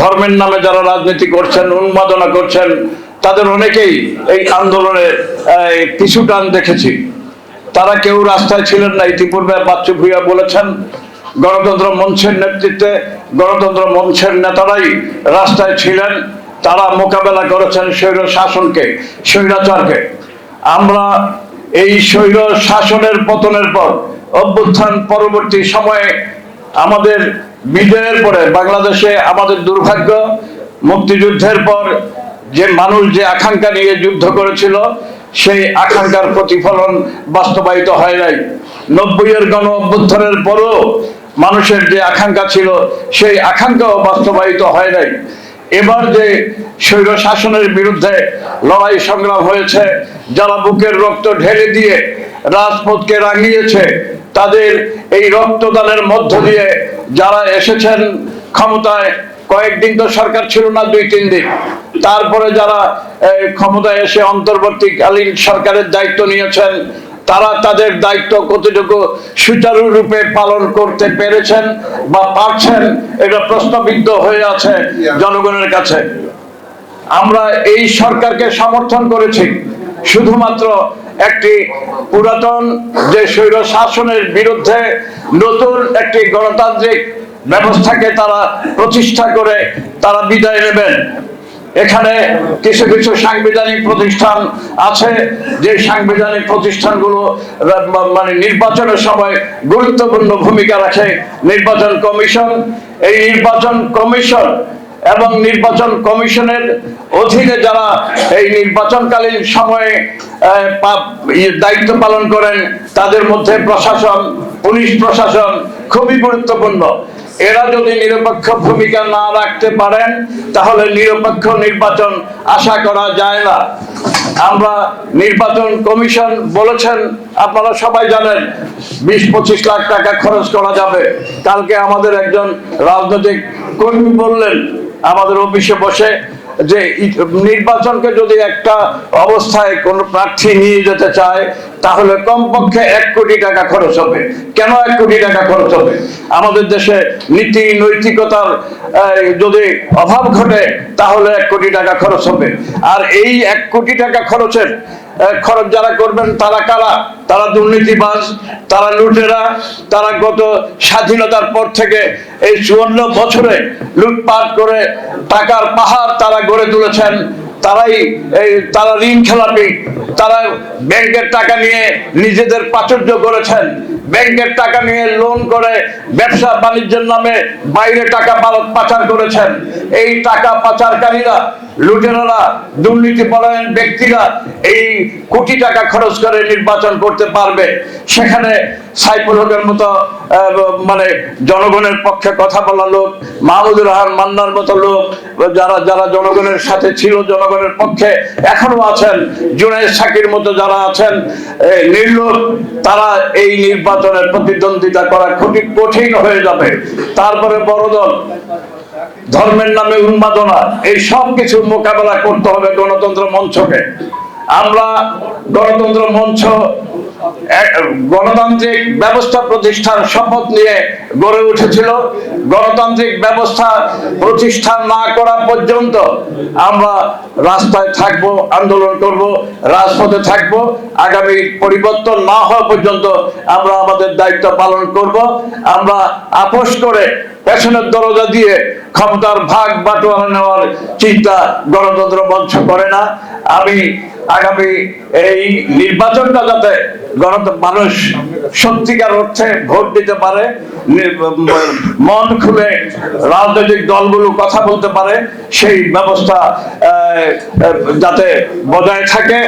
ধর্মের নামে যারা রাজনীতি করছেন, উন্মাদনা করছেন, তাদের অনেকেই এই আন্দোলনে পিছু টান দেখেছি। তারা কেউ রাস্তায় ছিলেন না, ইতিপূর্বে বাচ্চু ভুইয়া বলেছেন, গণতন্ত্র মঞ্চের নেতৃত্বে, গণতন্ত্র মঞ্চের নেতারাই রাস্তায় ছিলেন, তারা মোকাবেলা করেছেন স্বৈর শাসনকে, স্বৈরাচারকে। আমরা এই স্বৈর শাসনের পতনের পর, অভ্যুত্থান পরবর্তী সময়ে আমাদের বিজয়ের পরে বাংলাদেশে আমাদের দুর্ভাগ্য, মুক্তিযুদ্ধের পর যে মানুষ যে আকাঙ্ক্ষা নিয়ে যুদ্ধ করেছিল, সেই আকাঙ্ক্ষার প্রতিফলন বাস্তবায়িত হয় নাই। নব্বইয়ের গণ অভ্যুত্থানের পরও মানুষের যে আকাঙ্ক্ষা ছিল, সেই আকাঙ্ক্ষাও বাস্তবায়িত হয় নাই। এবার যে স্বৈর শাসনের বিরুদ্ধে লড়াই সংগ্রাম হয়েছে, যারা বুকের রক্ত ঢেলে দিয়ে রাজপথকে রাঙিয়েছে তাদের এই রক্তদানের মধ্য দিয়ে যারা এসেছেন ক্ষমতায়, কয়েকদিন তো সরকার ছিল না, দুই, তিন দিন। তারপরে যারা ক্ষমতায় এসে অন্তর্বর্তীকালীন সরকারের দায়িত্ব নিয়েছেন, তারা তাদের দায়িত্ব কতটুকু সুচারুরূপে পালন করতে পেরেছেন বা পারছেন, এটা প্রশ্নবিদ্ধ হয়ে আছে জনগণের কাছে। আমরা এই সরকারকে সমর্থন করেছি। শুধুমাত্র একটি পুরাতন যে স্বৈর শাসনের বিরুদ্ধে নতুন একটি গণতান্ত্রিক ব্যবস্থাকে তারা প্রতিষ্ঠা করে তারা বিদায় নেবেন। এখানে কিছু কিছু সাংবিধানিক প্রতিষ্ঠান আছে, যে সাংবিধানিক প্রতিষ্ঠানগুলো মানে নির্বাচনের সময় গুরুত্বপূর্ণ ভূমিকা রাখে নির্বাচন কমিশন। এই নির্বাচন কমিশন এবং নির্বাচন কমিশনের অধীনে যারা এই নির্বাচনকালীন সময়ে ইয়ে, দায়িত্ব পালন করেন তাদের মধ্যে প্রশাসন পুলিশ প্রশাসন খুবই গুরুত্বপূর্ণ। এরা যদি নিরপেক্ষ ভূমিকা না রাখতে পারেন তাহলে নিরপেক্ষ নির্বাচন আশা করা যায় না। আমরা নির্বাচন কমিশন বলেছেন আপনারা সবাই জানেন বিশ পঁচিশ লাখ টাকা খরচ করা যাবে। কালকে আমাদের একজন রাজনৈতিক কর্মী বললেন আমাদের অফিসে বসে যে নির্বাচনকে যদি একটা অবস্থায় কোন প্রার্থী নিয়ে যেতে চায়, তাহলে কমপক্ষে এক কোটি টাকা খরচ হবে। কেন এক কোটি টাকা খরচ হবে? আমাদের দেশে নীতি, নৈতিকতার যদি অভাব ঘটে, তাহলে এক কোটি টাকা খরচ হবে। আর এই এক কোটি টাকা খরচের খরচ যারা করবেন, তারা কারা? তারা দুর্নীতিবাজ, তারা লুটেরা, তারা গত স্বাধীনতার পর থেকে এই চুয়ান্ন বছরে লুটপাট করে টাকার পাহাড় তারা গড়ে তুলেছেন। তারাই তারা ঋণ খেলাপি, তারা ব্যাংকের টাকা নিয়ে নিজেদের প্রাচুর্য করেছেন। ব্যাংকের টাকা নিয়ে লোন করে ব্যবসা বাণিজ্যের নামে বাইরে টাকা পাচার করেছেন। এই টাকা পাচারকারীরা, লুটেরারা দুর্নীতি পরায়ণ ব্যক্তিরা এই কোটি টাকা খরচ করে নির্বাচন করতে পারবে। সেখানে সাইফুল হকের মতো মানে জনগণের পক্ষে কথা বলা লোক, মাহমুদুর রহমান মান্নার মতো লোক, যারা যারা জনগণের সাথে ছিল জনগণের পক্ষে, এখনও আছেন। জুনাইদ সাকির মতো যারা আছেন নির্লোক তারা এই নির্বাচনের প্রতিদ্বন্দ্বিতা করা খুবই কঠিন হয়ে যাবে। তারপরে বড় দল, ধর্মের নামে উন্মাদনা, এই সব কিছু মোকাবেলা করতে হবে গণতন্ত্র মঞ্চকে। আমরা গণতন্ত্র মঞ্চ গণতান্ত্রিক ব্যবস্থা প্রতিষ্ঠার শপথ নিয়ে গড়ে উঠেছিল। গণতান্ত্রিক ব্যবস্থা প্রতিষ্ঠা না করা পর্যন্ত আমরা রাস্তায় থাকব, আন্দোলন করব, রাজপথে থাকব। আগামী পরিবর্তন না হওয়া পর্যন্ত আমরা আমাদের দায়িত্ব পালন করব। আমরা আপোষ করে পেছনের দরজা দিয়ে ক্ষমতার ভাগ বাটোয়ারা নেওয়ার চিন্তা গণতন্ত্র মঞ্চ করে না। আমি আগামী এই নির্বাচনটা যাতে গণতন্ত্র মানুষ সত্যিকার অর্থে ভোট দিতে পারে মন খুলে রাজনৈতিক দলগুলো কথা বলতে পারে, সেই ব্যবস্থা যাতে বজায় থাকে।